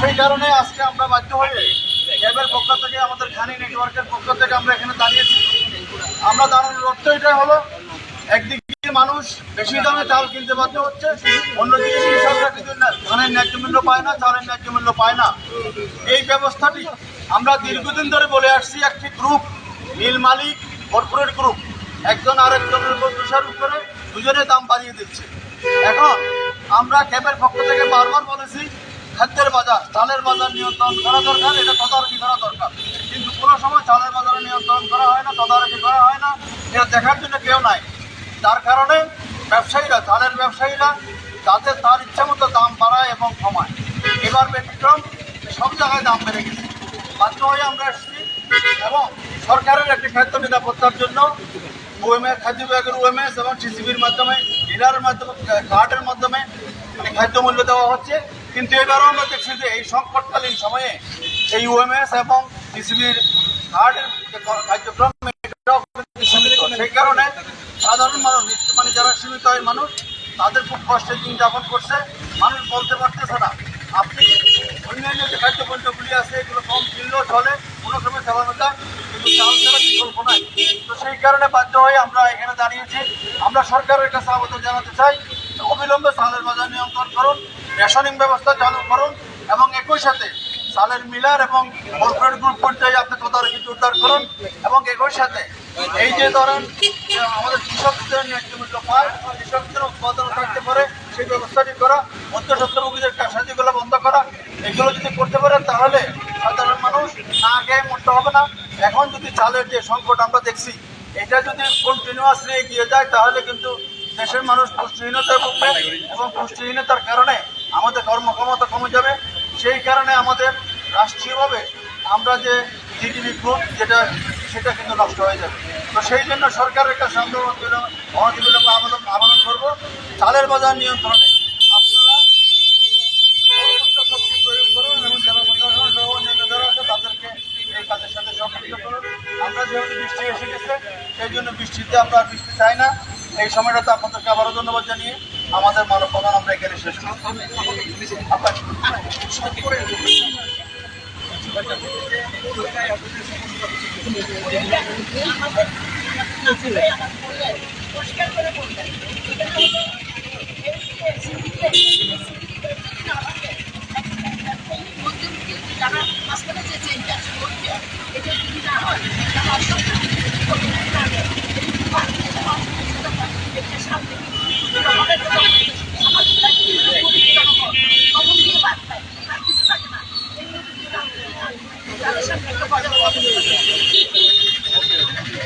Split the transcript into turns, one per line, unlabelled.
সেই কারণে আজকে আমরা বাধ্য হয়ে ক্যাবের পক্ষ থেকে, আমাদের খানি নেটওয়ার্কের পক্ষ থেকে আমরা এখানে দাঁড়িয়েছি। আমরা দাঁড়ানোর অর্থ এটাই হলো, একদিকে মানুষ বেশি দামে চাল কিনতে বাধ্য হচ্ছে, অন্যদিকে কৃষকরা কিন্তু ধানের ন্যায্য মূল্য পায় না, চালের ন্যায্য মূল্য পায় না। এই ব্যবস্থাটি আমরা দীর্ঘদিন ধরে বলে আসছি, একটি গ্রুপ মিল মালিক কর্পোরেট গ্রুপ একজন আরেকজনের উপর দোষারোপ করে দুজনে দাম বাড়িয়ে দিচ্ছে। এখন আমরা ক্যাবের পক্ষ থেকে বারবার বলেছি খাদ্যের বাজার, চালের বাজার নিয়ন্ত্রণ করা দরকার, এটা তদারকি করা দরকার। কিন্তু কোনো সময় চালের বাজার নিয়ন্ত্রণ করা হয় না, তদারকি করা হয় না, এটা দেখার জন্য কেউ নাই। তার কারণে ব্যবসায়ীরা, চালের ব্যবসায়ীরা যাতে তার ইচ্ছা মতো দাম বাড়ায় এবং কমায়। এবার ব্যতিক্রম, সব জায়গায় দাম বেড়ে গেছে। বাধ্য হয়ে আমরা এসেছি এবং সরকারের একটি খাদ্য নিরাপত্তার জন্য ওএমএ খাদ্য বিভাগের ওএমএস এবং টিসিবির মাধ্যমে, ডিলারের মাধ্যমে, কার্ডের মাধ্যমে মানে খাদ্য মূল্য দেওয়া হচ্ছে। কিন্তু এবারও আমরা দেখছি যে এই সংকটকালীন সময়ে এই ওএমএস এবং টিসিবির কার্ডের কার্যক্রম। সেই কারণে সাধারণ মানুষ নিত্য মানে যারা সীমিত হয় মানুষ, তাদের খুব কষ্টে দিন যাপন করছে। মানুষ বলতে পারতেছে না, আপনি অন্যান্য যে খাদ্য পণ্যগুলি আছে, এগুলো কম কিনলেও চলে, কোনো সময় চালানো যায় কিন্তু চাল ছাড়া বিকল্প নাই। তো সেই কারণে বাধ্য হয়ে আমরা এখানে দাঁড়িয়েছি। আমরা সরকারের কাছে আবেদন জানাতে চাই, অবিলম্বে চালের বাজার নিয়ন্ত্রণ করুন। রেশনিং ব্যবস্থা চালু করুন এবং একই সাথে চালের মিলার এবং কর্পোরেট গ্রুপ পর্যায়ে আপনি তদারকি জোরদার করুন এবং একই সাথে এই যে ধরেন আমাদের কৃষকদের ন্যায্য মূল্য পায়, কৃষকদের উৎপাদন থাকতে পারে, সেই ব্যবস্থাটি করা মধ্যস্বত্বভোগীদের কারসাজিগুলো বন্ধ করা, এগুলো যদি করতে পারে তাহলে সাধারণ মানুষ না খেয়ে মরতে হবে না। এখন যদি চালের যে সংকট আমরা দেখছি, এটা যদি কন্টিনিউয়াসলি এগিয়ে যায় তাহলে কিন্তু দেশের মানুষ পুষ্টিহীনতায় ভুগবে এবং পুষ্টিহীনতার কারণে আমাদের কর্মক্ষমতা কমে যাবে। সেই কারণে আমাদের রাষ্ট্রীয়ভাবে আমরা যে জিডিপি গ্রোথ যেটা, সেটা কিন্তু নষ্ট হয়ে যাবে। তো সেই জন্য সরকারের কাছে আমরা অনতিবিলম্ব আবেদন আবেদন করব। চালের বাজার নিয়ন্ত্রণে আপনারা শক্তি প্রয়োগ করুন এবং যারা আছে, তাদেরকে এই কাজের সাথে করুন। আমরা যেহেতু বৃষ্টি এসে গেছে, সেই জন্য বৃষ্টিতে আমরা বৃষ্টি চাই না। এই সময়টাতে আপনাদেরকে আবারও ধন্যবাদ জানিয়ে আমাদের মানব প্রধান আমরা এখানে শেষ আপনার